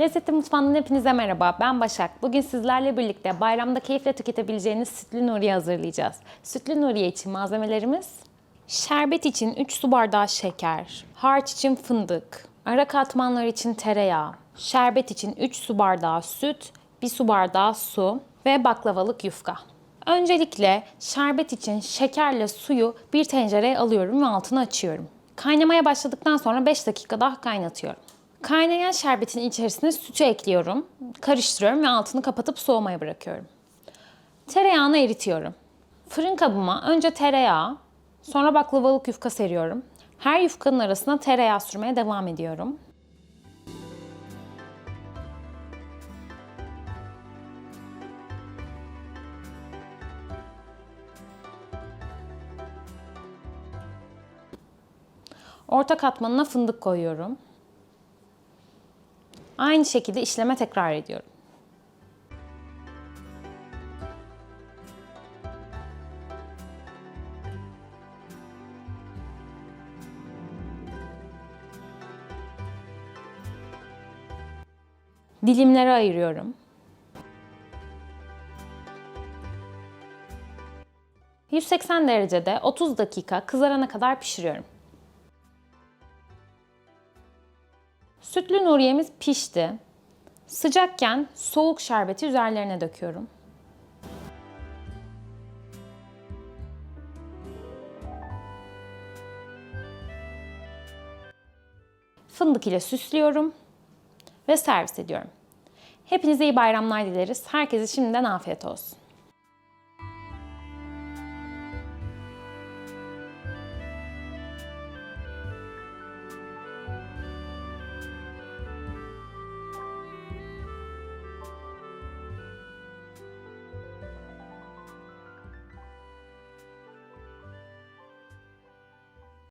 Lezzetli Mutfağı'ndan hepinize merhaba. Ben Başak. Bugün sizlerle birlikte bayramda keyifle tüketebileceğiniz sütlü Nuriye hazırlayacağız. Sütlü Nuriye için malzemelerimiz şerbet için 3 su bardağı şeker, harç için fındık, ara katmanlar için tereyağı, şerbet için 3 su bardağı süt, 1 su bardağı su ve baklavalık yufka. Öncelikle şerbet için şekerle suyu bir tencereye alıyorum ve altını açıyorum. Kaynamaya başladıktan sonra 5 dakika daha kaynatıyorum. Kaynayan şerbetin içerisine sütü ekliyorum, karıştırıyorum ve altını kapatıp soğumaya bırakıyorum. Tereyağını eritiyorum. Fırın kabıma önce tereyağı, sonra baklavalık yufka seriyorum. Her yufkanın arasına tereyağı sürmeye devam ediyorum. Orta katmanına fındık koyuyorum. Aynı şekilde işleme tekrar ediyorum. Dilimlere ayırıyorum. ...180 derecede 30 dakika kızarana kadar pişiriyorum. Sütlü Nuriye'miz pişti. Sıcakken soğuk şerbeti üzerlerine döküyorum. Fındık ile süslüyorum ve servis ediyorum. Hepinize iyi bayramlar dileriz. Herkese şimdiden afiyet olsun.